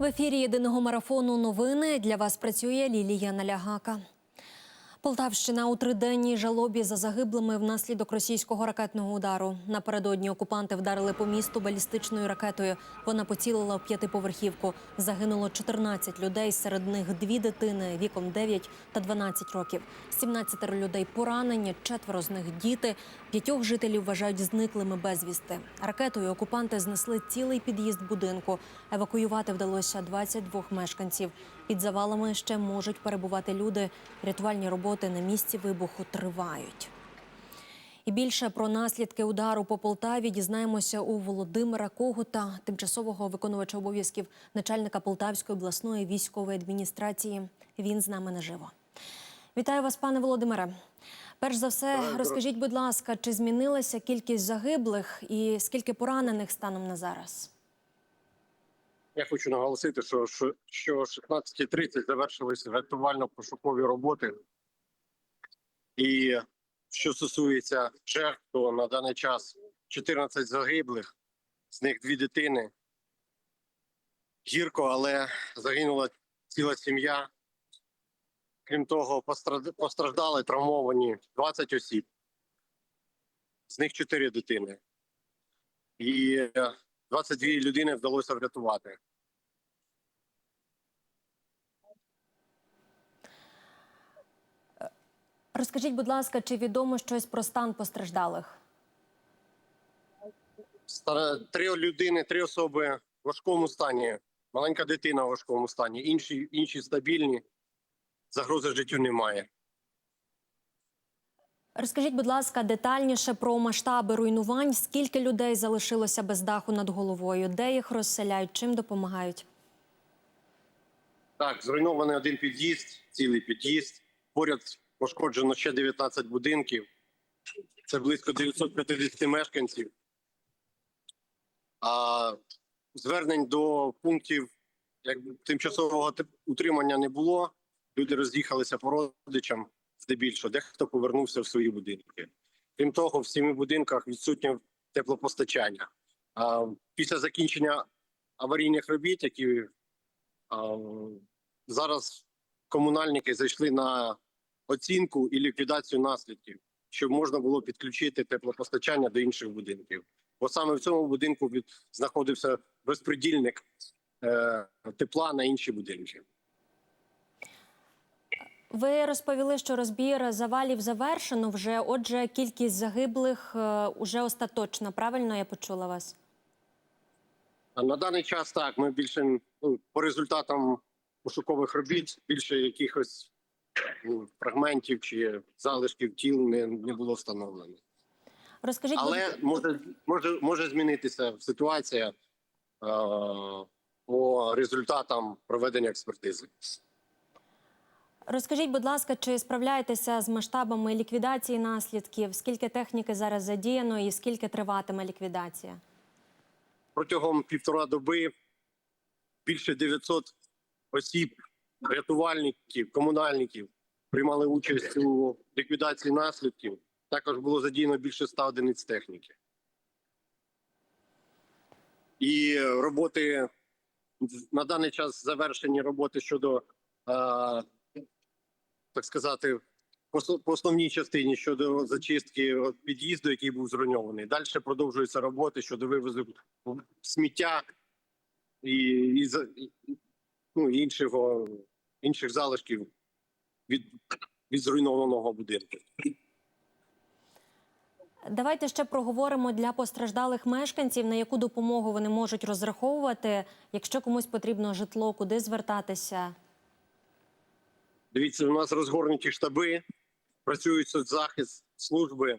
В ефірі єдиного марафону новини для вас працює Лілія Налягака. Полтавщина у триденній жалобі за загиблими внаслідок російського ракетного удару. Напередодні окупанти вдарили по місту балістичною ракетою. Вона поцілила в п'ятиповерхівку. Загинуло 14 людей, серед них дві дитини віком 9 та 12 років. 17 людей поранені, четверо з них діти. П'ятьох жителів вважають зниклими безвісти. Ракетою окупанти знесли цілий під'їзд будинку. Евакуювати вдалося 22 мешканців. Під завалами ще можуть перебувати люди. Рятувальні роботи на місці вибуху тривають. І більше про наслідки удару по Полтаві дізнаємося у Володимира Когута, тимчасового виконувача обов'язків начальника Полтавської обласної військової адміністрації. Він з нами наживо. Вітаю вас, пане Володимире. Перш за все, розкажіть, будь ласка, чи змінилася кількість загиблих і скільки поранених станом на зараз? Я хочу наголосити, що що, що о 16.30 завершилися рятувально-пошукові роботи. І що стосується жертв, то на даний час 14 загиблих, з них дві дитини. Гірко, але загинула ціла сім'я. Крім того, постраждали травмовані 20 осіб, з них 4 дитини. І е, 22 людини вдалося врятувати. Розкажіть, будь ласка, чи відомо щось про стан постраждалих? Три людини, три особи в важкому стані. Маленька дитина в важкому стані. Інші, інші стабільні. Загрози життю немає. Розкажіть, будь ласка, детальніше про масштаби руйнувань. Скільки людей залишилося без даху над головою? Де їх розселяють? Чим допомагають? Так, зруйнований один під'їзд, цілий під'їзд. Поряд пошкоджено ще 19 будинків. Це близько 950 мешканців. А звернень до пунктів якби, тимчасового утримання не було. Люди роз'їхалися по родичам здебільшого. Дехто повернувся в свої будинки. Крім того, в семи будинках відсутнє теплопостачання. А після закінчення аварійних робіт, які а, зараз комунальники зайшли на оцінку і ліквідацію наслідків, щоб можна було підключити теплопостачання до інших будинків. Бо саме в цьому будинку знаходився розпредільник е, тепла на інші будинки. Ви розповіли, що розбір завалів завершено вже. Отже, кількість загиблих е, уже остаточна. Правильно я почула вас? На даний час так ми більше ну, по результатам пошукових робіт більше якихось фрагментів чи залишків тіл не, не було встановлено. Розкажіть, Але може, може, може змінитися ситуація е, по результатам проведення експертизи. розкажіть, будь ласка, чи справляєтеся з масштабами ліквідації наслідків? Скільки техніки зараз задіяно і скільки триватиме ліквідація? Протягом півтора доби більше 900 осіб, рятувальників, комунальників приймали участь у ліквідації наслідків. Також було задіяно більше 100 одиниць техніки. І роботи на даний час завершені роботи щодо, е, так сказати, по основній частині щодо зачистки під'їзду, який був зруйнований. Далі продовжуються роботи щодо вивозу сміття і, і, ну, іншого, інших залишків від, від зруйнованого будинку. Давайте ще проговоримо для постраждалих мешканців, на яку допомогу вони можуть розраховувати, якщо комусь потрібно житло, куди звертатися. Дивіться, у нас розгорнуті штаби, працюють соцзахист, служби е,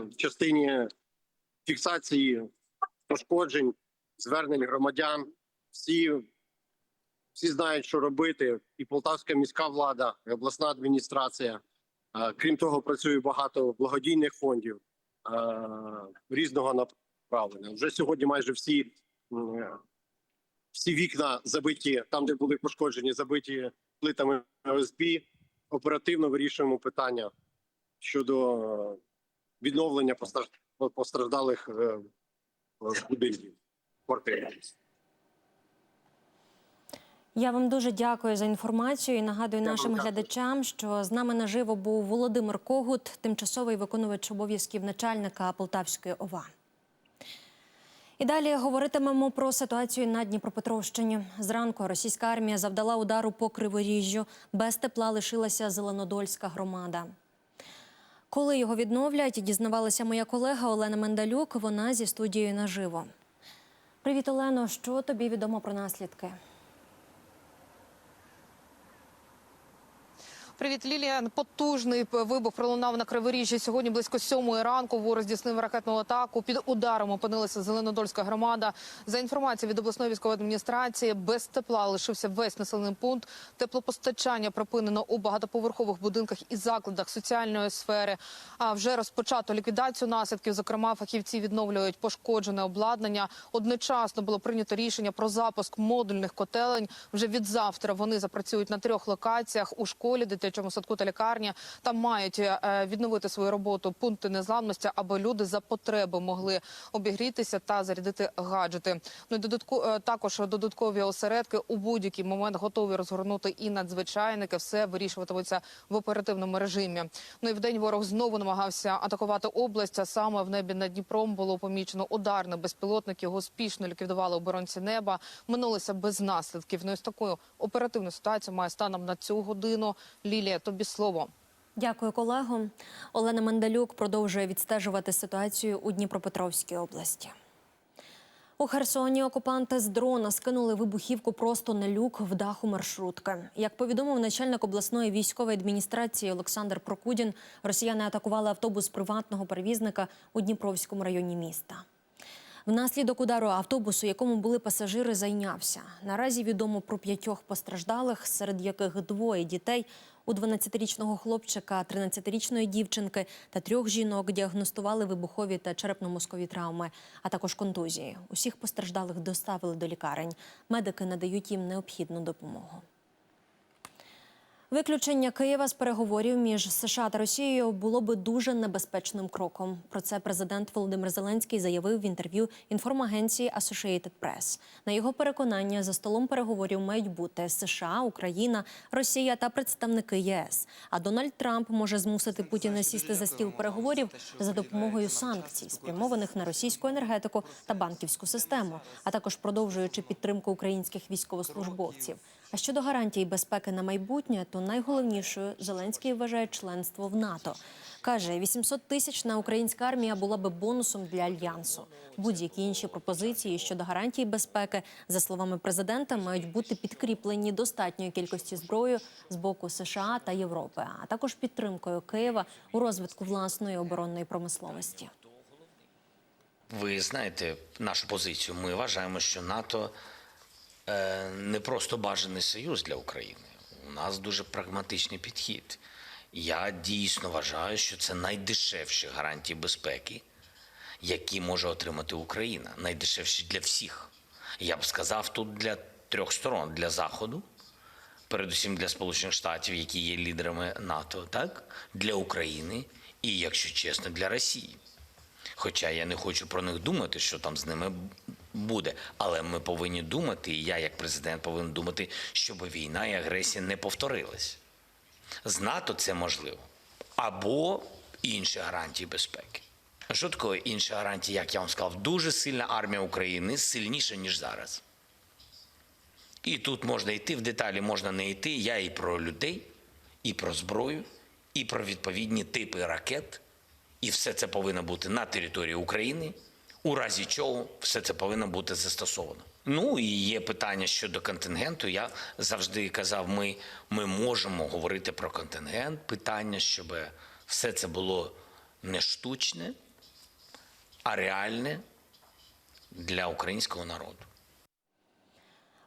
в частині фіксації пошкоджень, звернень громадян. Всі, всі знають, що робити. І Полтавська міська влада, і обласна адміністрація. Е, крім того, працює багато благодійних фондів е, різного направлення. Вже сьогодні майже всі. всі вікна забиті там, де були пошкоджені, забиті плитами ОСБ. Оперативно вирішуємо питання щодо відновлення постраждалих е, будинків квартир. Я вам дуже дякую за інформацію і нагадую вам нашим дякую. глядачам, що з нами наживо був Володимир Когут, тимчасовий виконувач обов'язків начальника Полтавської ОВА. І далі говоритимемо про ситуацію на Дніпропетровщині. Зранку російська армія завдала удару по Криворіжжю. Без тепла лишилася Зеленодольська громада. Коли його відновлять, дізнавалася моя колега Олена Мендалюк. Вона зі студією наживо. Привіт, Олено. Що тобі відомо про наслідки? Привіт, Лілія. Потужний вибух пролунав на Криворіжжі. Сьогодні близько сьомої ранку ворог здійснив ракетну атаку. Під ударом опинилася Зеленодольська громада. За інформацією від обласної військової адміністрації, без тепла лишився весь населений пункт. Теплопостачання припинено у багатоповерхових будинках і закладах соціальної сфери. А вже розпочато ліквідацію наслідків. Зокрема, фахівці відновлюють пошкоджене обладнання. Одночасно було прийнято рішення про запуск модульних котелень. Вже від завтра вони запрацюють на трьох локаціях у школі, дитячому садку та лікарні. Там мають е, відновити свою роботу пункти незламності, аби люди за потреби могли обігрітися та зарядити гаджети. Ну і додатку е, також додаткові осередки у будь-який момент готові розгорнути і надзвичайники. Все вирішуватиметься в оперативному режимі. Ну і в день ворог знову намагався атакувати область. А саме в небі над Дніпром було помічено ударне безпілотник. Його успішно ліквідували оборонці неба. Минулися без наслідків. Ну і з такою оперативною ситуацією має станом на цю годину. Лілія, тобі слово. Дякую, колего. Олена Мендалюк продовжує відстежувати ситуацію у Дніпропетровській області. У Херсоні окупанти з дрона скинули вибухівку просто на люк в даху маршрутки. Як повідомив начальник обласної військової адміністрації Олександр Прокудін, росіяни атакували автобус приватного перевізника у Дніпровському районі міста. Внаслідок удару автобусу, якому були пасажири, зайнявся. Наразі відомо про п'ятьох постраждалих, серед яких двоє дітей. У 12-річного хлопчика, 13-річної дівчинки та трьох жінок діагностували вибухові та черепно-мозкові травми, а також контузії. Усіх постраждалих доставили до лікарень. Медики надають їм необхідну допомогу. Виключення Києва з переговорів між США та Росією було би дуже небезпечним кроком. Про це президент Володимир Зеленський заявив в інтерв'ю інформагенції Associated Press. На його переконання, за столом переговорів мають бути США, Україна, Росія та представники ЄС. А Дональд Трамп може змусити Путіна сісти за стіл переговорів за допомогою санкцій, спрямованих на російську енергетику та банківську систему, а також продовжуючи підтримку українських військовослужбовців. А щодо гарантій безпеки на майбутнє, то найголовнішою Зеленський вважає членство в НАТО. Каже, 800 тисячна українська армія була би бонусом для альянсу. Будь-які інші пропозиції щодо гарантій безпеки, за словами президента, мають бути підкріплені достатньою кількості зброї з боку США та Європи, а також підтримкою Києва у розвитку власної оборонної промисловості. Ви знаєте нашу позицію. Ми вважаємо, що НАТО не просто бажаний союз для України. У нас дуже прагматичний підхід. Я дійсно вважаю, що це найдешевші гарантії безпеки, які може отримати Україна. Найдешевші для всіх. Я б сказав, тут для трьох сторон: для Заходу, передусім для Сполучених Штатів, які є лідерами НАТО, так для України і, якщо чесно, для Росії. Хоча я не хочу про них думати, що там з ними буде. Але ми повинні думати, і я, як президент, повинен думати, щоб війна і агресія не повторилась. З НАТО це можливо. Або інші гарантії безпеки. Що таке інші гарантії, як я вам сказав, дуже сильна армія України, сильніша, ніж зараз. І тут можна йти в деталі, можна не йти. Я і про людей, і про зброю, і про відповідні типи ракет. І все це повинно бути на території України, у разі чого все це повинно бути застосовано. Ну і є питання щодо контингенту. Я завжди казав, ми, ми можемо говорити про контингент, питання, щоб все це було не штучне, а реальне для українського народу.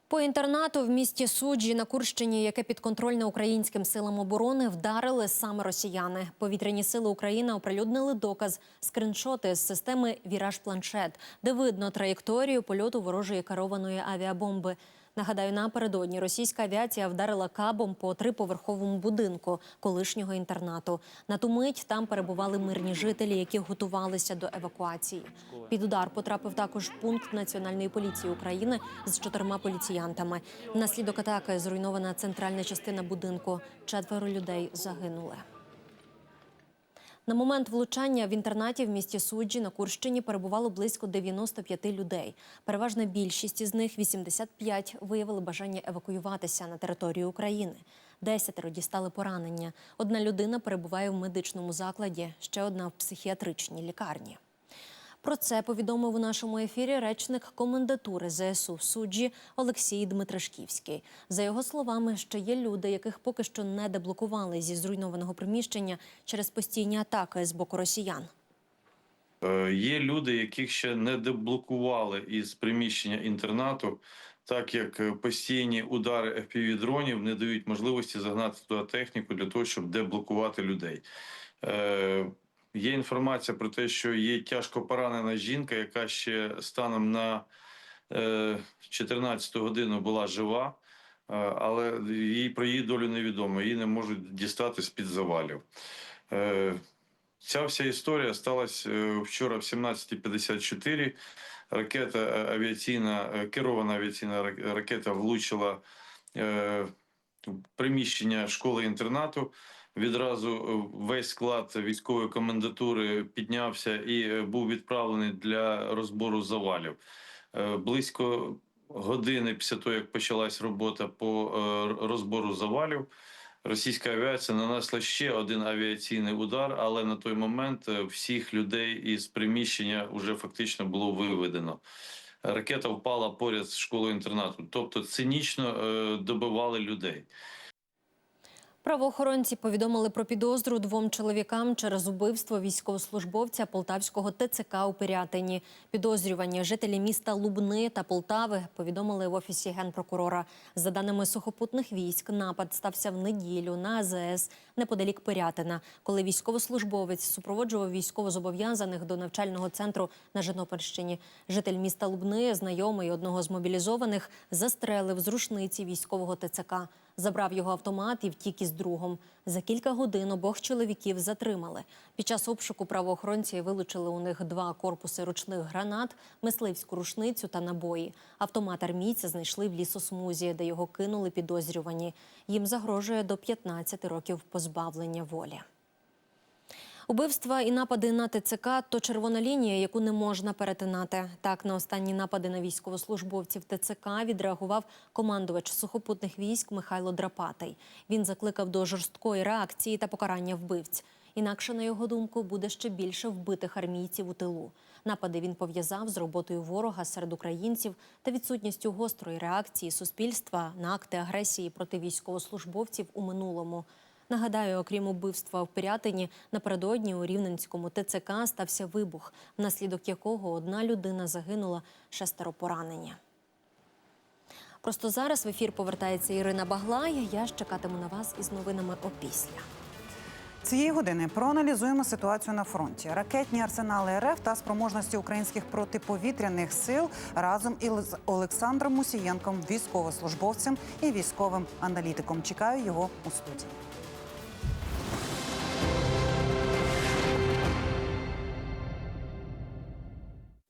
По інтернату в місті Суджі на Курщині, яке підконтрольне українським силам оборони, вдарили саме росіяни. Повітряні сили України оприлюднили доказ скриншоти з системи Віраж Планшет, де видно траєкторію польоту ворожої керованої авіабомби. Нагадаю, напередодні російська авіація вдарила кабом по триповерховому будинку колишнього інтернату. На ту мить там перебували мирні жителі, які готувалися до евакуації. Під удар потрапив також пункт національної поліції України з чотирма поліціянтами. Внаслідок атаки зруйнована центральна частина будинку. Четверо людей загинули. На момент влучання в інтернаті в місті Суджі на Курщині перебувало близько 95 людей. Переважна більшість із них 85 виявили бажання евакуюватися на територію України. Десятеро дістали поранення. Одна людина перебуває в медичному закладі, ще одна в психіатричній лікарні. Про це повідомив у нашому ефірі речник комендатури ЗСУ суджі Олексій Дмитрашківський. За його словами, що є люди, яких поки що не деблокували зі зруйнованого приміщення через постійні атаки з боку росіян. Е, Є люди, яких ще не деблокували із приміщення інтернату, так як е, постійні удари FPV-дронів не дають можливості загнати туди техніку для того, щоб деблокувати людей. Е, Є інформація про те, що є тяжко поранена жінка, яка ще станом на е, 14 годину була жива, е, але їй про її долю невідомо. Її не можуть дістати з під завалів. Е, Ця вся історія сталася е, вчора в 17.54. Ракета е, авіаційна, е, керована авіаційна рак- ракета влучила е, приміщення школи-інтернату. Відразу е, весь склад військової комендатури піднявся і е, був відправлений для розбору завалів. Е, Близько години після того, як почалась робота по розбору завалів, Російська авіація нанесла ще один авіаційний удар, але на той момент всіх людей із приміщення вже фактично було виведено. Ракета впала поряд з школою інтернату, тобто цинічно добивали людей. Правоохоронці повідомили про підозру двом чоловікам через убивство військовослужбовця полтавського ТЦК у Пирятині. Підозрювані жителі міста Лубни та Полтави повідомили в офісі генпрокурора. За даними сухопутних військ, напад стався в неділю на АЗС неподалік Пирятина, коли військовослужбовець супроводжував військовозобов'язаних до навчального центру на Житомирщині. Житель міста Лубни, знайомий одного з мобілізованих, застрелив з рушниці військового ТЦК. Забрав його автомат і втік із другом. За кілька годин обох чоловіків затримали. Під час обшуку правоохоронці вилучили у них два корпуси ручних гранат, мисливську рушницю та набої. Автомат армійця знайшли в лісосмузі, де його кинули підозрювані. Їм загрожує до 15 років позбавлення волі. Убивства і напади на ТЦК то червона лінія, яку не можна перетинати. Так на останні напади на військовослужбовців ТЦК відреагував командувач сухопутних військ Михайло Драпатий. Він закликав до жорсткої реакції та покарання вбивць. Інакше, на його думку, буде ще більше вбитих армійців у тилу. Напади він пов'язав з роботою ворога серед українців та відсутністю гострої реакції суспільства на акти агресії проти військовослужбовців у минулому. Нагадаю, окрім убивства в Пирятині, напередодні у Рівненському ТЦК стався вибух, внаслідок якого одна людина загинула, шестеро поранені. Просто зараз в ефір повертається Ірина Баглай. Я ж чекатиму на вас із новинами опісля. Цієї години проаналізуємо ситуацію на фронті, ракетні арсенали РФ та спроможності українських протиповітряних сил разом із Олександром Мусієнком, військовослужбовцем і військовим аналітиком. Чекаю його у студії.